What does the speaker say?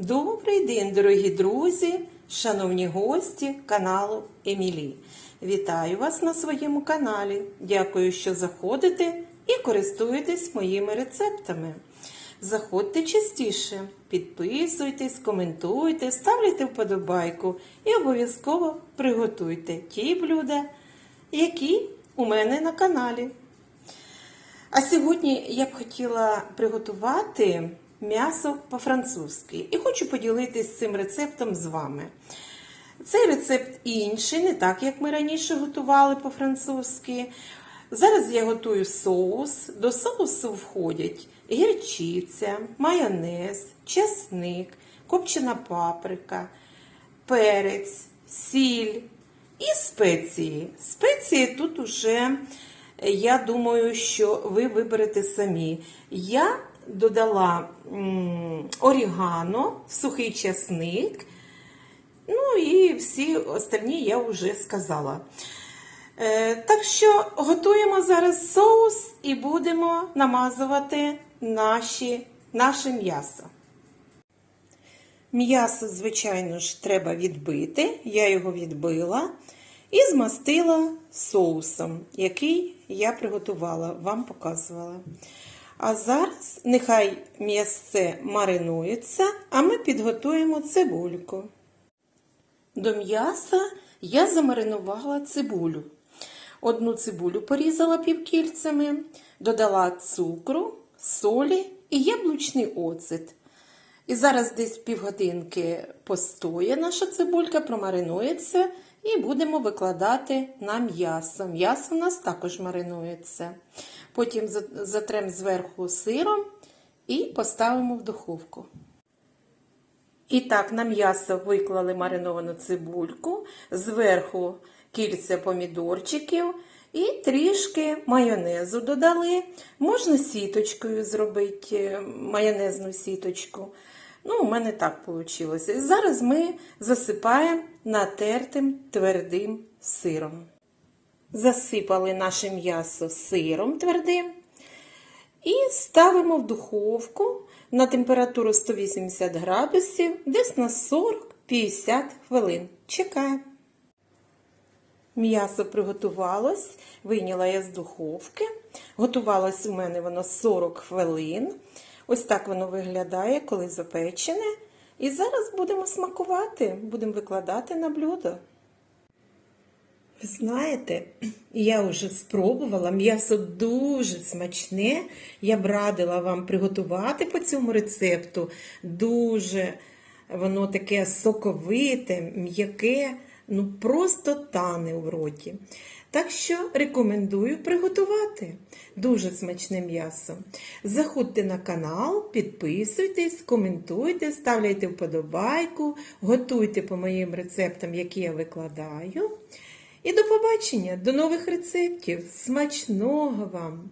Добрий день, дорогі друзі, шановні гості каналу Емілі. Вітаю вас на своєму каналі. Дякую, що заходите і користуєтесь моїми рецептами. Заходьте частіше, підписуйтесь, коментуйте, ставляйте вподобайку і обов'язково приготуйте ті блюда, які у мене на каналі. А сьогодні я б хотіла приготувати м'ясо по-французьки і хочу поділитися цим рецептом з вами. Цей рецепт інший, не так, як ми раніше готували по-французьки. Зараз я готую соус. До соусу входять гірчиця, майонез, чесник, копчена паприка, перець, сіль і спеції. Спеції тут уже, я думаю, що ви виберете самі. Я додала орігано, сухий часник. Ну і всі остальні я вже сказала. Е, так що готуємо зараз соус і будемо намазувати наші, наше м'ясо. М'ясо, звичайно ж, треба відбити. Я його відбила і змастила соусом, який я приготувала, вам показувала. А зараз нехай м'ясце маринується, а ми підготуємо цибульку. До м'яса я замаринувала цибулю. Одну цибулю порізала півкільцями, додала цукру, солі і яблучний оцет. І зараз десь півгодинки постоє наша цибулька, промаринується і будемо викладати на м'ясо. М'ясо у нас також маринується. Потім затрем зверху сиром і поставимо в духовку. І так, на м'ясо виклали мариновану цибульку, зверху кільця помідорчиків і трішки майонезу додали. Можна сіточкою зробити майонезну сіточку. Ну, у мене так вийшло. Зараз ми засипаємо натертим твердим сиром. Засипали наше м'ясо сиром твердим і ставимо в духовку на температуру 180 градусів десь на 40-50 хвилин. Чекаємо. М'ясо приготувалось, вийняла я з духовки. Готувалось у мене воно 40 хвилин. Ось так воно виглядає, коли запечене. І зараз будемо смакувати, будемо викладати на блюдо. Ви знаєте, я вже спробувала, м'ясо дуже смачне. Я б радила вам приготувати по цьому рецепту. Дуже воно таке соковите, м'яке, ну просто тане в роті. Так що рекомендую приготувати дуже смачне м'ясо. Заходьте на канал, підписуйтесь, коментуйте, ставляйте вподобайку, готуйте по моїм рецептам, які я викладаю. І до побачення, до нових рецептів. Смачного вам!